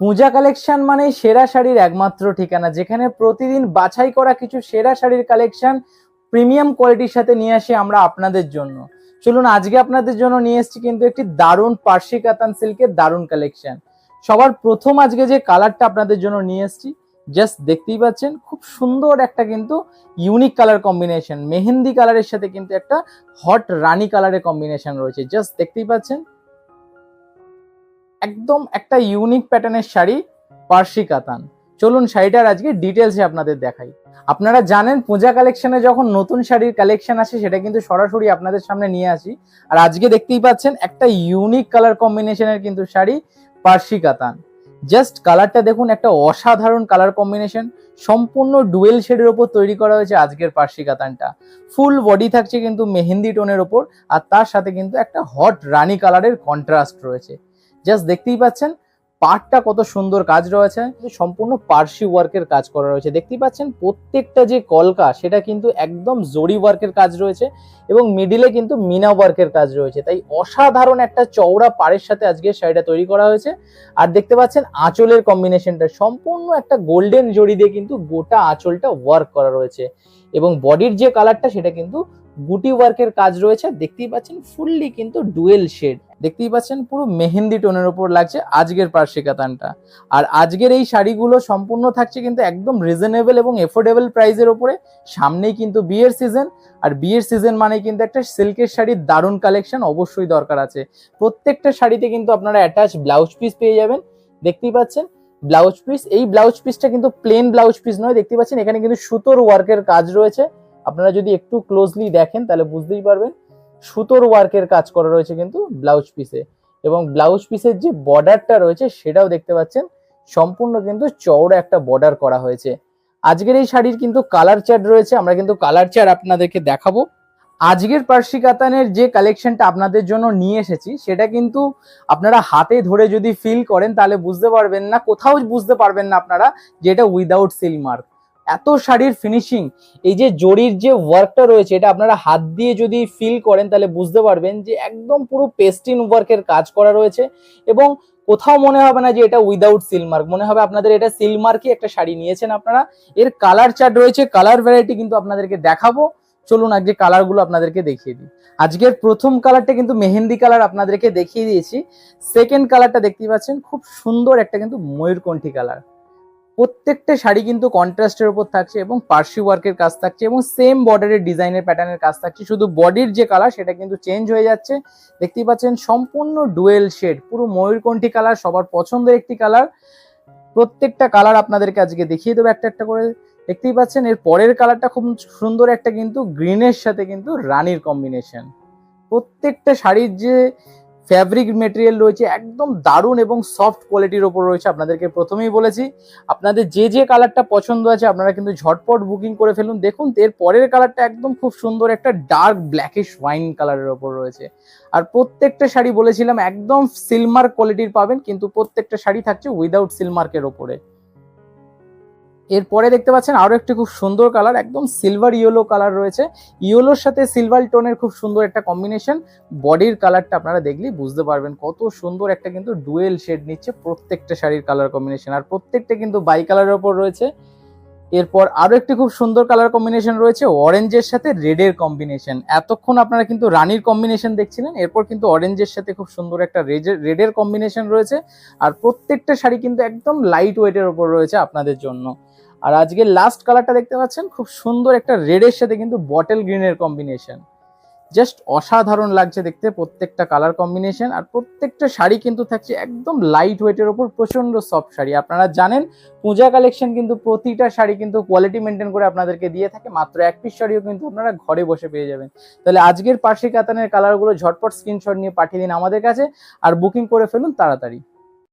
পূজা collection মানে সেরা শাড়ির একমাত্র ঠিকানা, যেখানে প্রতিদিন বাছাই করা কিছু সেরা শাড়ির কালেকশন প্রিমিয়াম কোয়ালিটির সাথে নিয়ে আসি আমরা আপনাদের জন্য। চলুন, আজকে আপনাদের জন্য নিয়ে এসেছি কিন্তু একটি দারুণ পার্সি কাতান সিল্কের দারুণ কালেকশন। সবার প্রথম আজকে যে কালারটা আপনাদের জন্য নিয়ে এসেছি, জাস্ট দেখতেই পাচ্ছেন, খুব সুন্দর একটা কিন্তু ইউনিক কালার কম্বিনেশন। মেহেন্দি কালারের সাথে কিন্তু একটা হট রানী কালারের কম্বিনেশন রয়েছে। জাস্ট দেখতেই পাচ্ছেন একদম একটা ইউনিক প্যাটার্নের শাড়ি পার্সি কাতান। চলুন শাড়িটার আজকে ডিটেলসে আপনাদের দেখাই। আপনারা জানেন পূজা কালেকশনে যখন নতুন শাড়ির কালেকশন আসে, সেটা কিন্তু সরাসরি আপনাদের সামনে নিয়ে আসি। আর আজকে দেখতেই পাচ্ছেন একটা ইউনিক কালার কম্বিনেশনের কিন্তু শাড়ি পার্সি কাতান। জাস্ট কালারটা দেখুন, একটা অসাধারণ কালার কম্বিনেশন সম্পূর্ণ ডুয়েল শেডের ওপর তৈরি করা হয়েছে আজকের পার্সি কাতানটা। ফুল বডি থাকছে কিন্তু মেহেন্দি টোনের ওপর, আর তার সাথে কিন্তু একটা হট রানি কালারের কন্ট্রাস্ট রয়েছে। জাস্ট দেখতেই পাচ্ছেন পাটটা কত সুন্দর কাজ রয়েছে সম্পূর্ণ পার্সি ওয়ার্কের কাজ করা রয়েছে। দেখতেই পাচ্ছেন, প্রত্যেকটা যে কলকা, সেটা কিন্তু একদম জরি ওয়ার্কের কাজ রয়েছে এবং মিডিলে কিন্তু মিনা ওয়ার্কের কাজ রয়েছে। তাই অসাধারণ একটা চওড়া পাড়ের সাথে আজকে শাড়িটা তৈরি করা হয়েছে। আর দেখতে পাচ্ছেন, আঁচলের কম্বিনেশনটা সম্পূর্ণ একটা গোল্ডেন জড়ি দিয়ে কিন্তু গোটা আঁচলটা ওয়ার্ক করা রয়েছে। এবং বডির যে কালারটা সেটা কিন্তু গুটি ওয়ার্কের কাজ রয়েছে, দেখতেই পাচ্ছেন ফুললি কিন্তু ডুয়েল শেড। দেখতেই পাচ্ছেন পুরো মেহেন্দি টোনের উপর লাগছে আজকের পার্সি কাতানটা আর আজকের এই শাড়িগুলো সম্পূর্ণ থাকছে কিন্তু একদম রিজনেবল এবং এফোর্ডেবল প্রাইসের উপরে সামনেই কিন্তু বিয়ের সিজন আর বিয়ের সিজন মানে কিন্তু একটা সিল্কের শাড়ির দারুণ কালেকশন অবশ্যই দরকার আছে। প্রত্যেকটা শাড়িতে কিন্তু আপনারা অ্যাটাচ ব্লাউজ পিস পেয়ে যাবেন। দেখতেই পাচ্ছেন ব্লাউজ পিস এই ব্লাউজ পিসটা কিন্তু প্লেন ব্লাউজ পিস নয়। দেখতে পাচ্ছেন এখানে কিন্তু সুতোর ওয়ার্কের কাজ রয়েছে। আপনারা যদি একটু ক্লোজলি দেখেন, তাহলে বুঝতেই পারবেন সুতোর ওয়ার্কের কাজ করা রয়েছে কিন্তু ব্লাউজ পিসে এবং ব্লাউজ পিসের যে বর্ডারটা রয়েছে, সেটাও দেখতে পাচ্ছেন, সম্পূর্ণ কিন্তু চওড়া একটা বর্ডার করা হয়েছে। আজকের এই শাড়ির কিন্তু কালার চার্ট রয়েছে, আমরা কিন্তু কালার চার্ট আপনাদেরকে দেখাবো। আজকের পার্সি কাতানের যে কালেকশনটা আপনাদের জন্য নিয়ে এসেছি, সেটা কিন্তু আপনারা হাতে ধরে যদি ফিল করেন, তাহলে বুঝতে পারবেন না, কোথাও বুঝতে পারবেন না আপনারা যে এটা উইদাউট সিল মার্ক এত শাড়ির ফিনিশিং এই যে জরির যে ওয়ার্কটা রয়েছে, এটা আপনারা হাত দিয়ে যদি ফিল করেন, তাহলে বুঝতে পারবেন যে একদম পুরো পেস্টিন ওয়ার্কের কাজ করা রয়েছে এবং কোথাও মনে হবে না যে এটা উইদাউট সিলমার্ক মনে হবে আপনাদের এটা সিলমার্কই একটা শাড়ি নিয়েছেন আপনারা। এর কালার চার্ট রয়েছে কালার ভ্যারাইটি কিন্তু আপনাদেরকে দেখাবো। চলুন আজকে কালারগুলো আপনাদেরকে দেখিয়ে দিই। আজকের প্রথম কালারটা কিন্তু মেহেন্দি কালার আপনাদেরকে দেখিয়ে দিয়েছি। সেকেন্ড কালারটা দেখতেই পাচ্ছেন, খুব সুন্দর একটা কিন্তু ময়ূরকণ্ঠী কালার প্রত্যেকটা শাড়ি কিন্তু কন্ট্রাস্টের উপর থাকছে এবং পার্সি ওয়ার্কের কাজ থাকছে এবং সেম বর্ডারের ডিজাইনের প্যাটার্নের কাজ থাকছে। শুধু বডির যে কালার সেটা কিন্তু চেঞ্জ হয়ে যাচ্ছে। দেখতেই পাচ্ছেন, সম্পূর্ণ ডুয়েল শেড পুরো ময়ূরকণ্ঠী কালার সবার পছন্দের একটি কালার প্রত্যেকটা কালার আপনাদেরকে আজকে দেখিয়ে দেবো একটা একটা করে। দেখতেই পাচ্ছেন, এর পরের কালারটা খুব সুন্দর একটা কিন্তু গ্রিনের সাথে কিন্তু রানীর কম্বিনেশন প্রত্যেকটা শাড়ির যে ফ্যাব্রিক মেটেরিয়াল রয়েছে, একদম দারুণ এবং সফট কোয়ালিটির ওপর রয়েছে। আপনাদেরকে প্রথমেই বলেছি, আপনাদের যে যে কালারটা পছন্দ আছে, আপনারা কিন্তু ঝটপট বুকিং করে ফেলুন। দেখুন, এর পরের কালারটা একদম খুব সুন্দর একটা ডার্ক ব্ল্যাকিশ ওয়াইন কালারের ওপর রয়েছে। আর প্রত্যেকটা শাড়ি বলেছিলাম, একদম সিলমার্ক কোয়ালিটির পাবেন, কিন্তু প্রত্যেকটা শাড়ি থাকছে উইদাউট সিলমার্কের ওপরে। এরপরে দেখতে পাচ্ছেন আরও একটি খুব সুন্দর কালার, একদম সিলভার ইয়েলো কালার রয়েছে। ইয়েলোর সাথে সিলভার টোনের খুব সুন্দর একটা কম্বিনেশন বডির কালারটা আপনারা দেখলেই বুঝতে পারবেন কত সুন্দর একটা কিন্তু ডুয়েল শেড নিচ্ছে প্রত্যেকটা শাড়ির কালার কম্বিনেশন আর প্রত্যেকটা কিন্তু বাই কালারের ওপর রয়েছে। এরপর আরও একটি খুব সুন্দর কালার কম্বিনেশন রয়েছে অরেঞ্জের সাথে রেডের কম্বিনেশন এতক্ষণ আপনারা কিন্তু রানির কম্বিনেশন দেখছিলেন, এরপর কিন্তু অরেঞ্জের সাথে খুব সুন্দর একটা রেডের কম্বিনেশন রয়েছে। আর প্রত্যেকটা শাড়ি কিন্তু একদম লাইট ওয়েটের ওপর রয়েছে আপনাদের জন্য। আর আজকে লাস্ট কালারটা দেখতে পাচ্ছেন, খুব সুন্দর একটা রেডের সাথে কিন্তু বটল গ্রিনের কম্বিনেশন জাস্ট অসাধারণ লাগছে দেখতে, প্রত্যেকটা কালার কম্বিনেশন আর প্রত্যেকটা শাড়ি কিন্তু থাকছে একদম লাইট ওয়েটের ওপর প্রচণ্ড সফট শাড়ি। আপনারা জানেন, পূজা কালেকশন কিন্তু প্রতিটা শাড়ি কিন্তু কোয়ালিটি মেনটেন করে আপনাদেরকে দিয়ে থাকে, মাত্র এক পিস শাড়িও কিন্তু আপনারা ঘরে বসে পেয়ে যাবেন। তাহলে আজকের পার্সি কাতানের কালারগুলো ঝটপট স্ক্রিনশট নিয়ে পাঠিয়ে দিন আমাদের কাছে আর বুকিং করে ফেলুন তাড়াতাড়ি।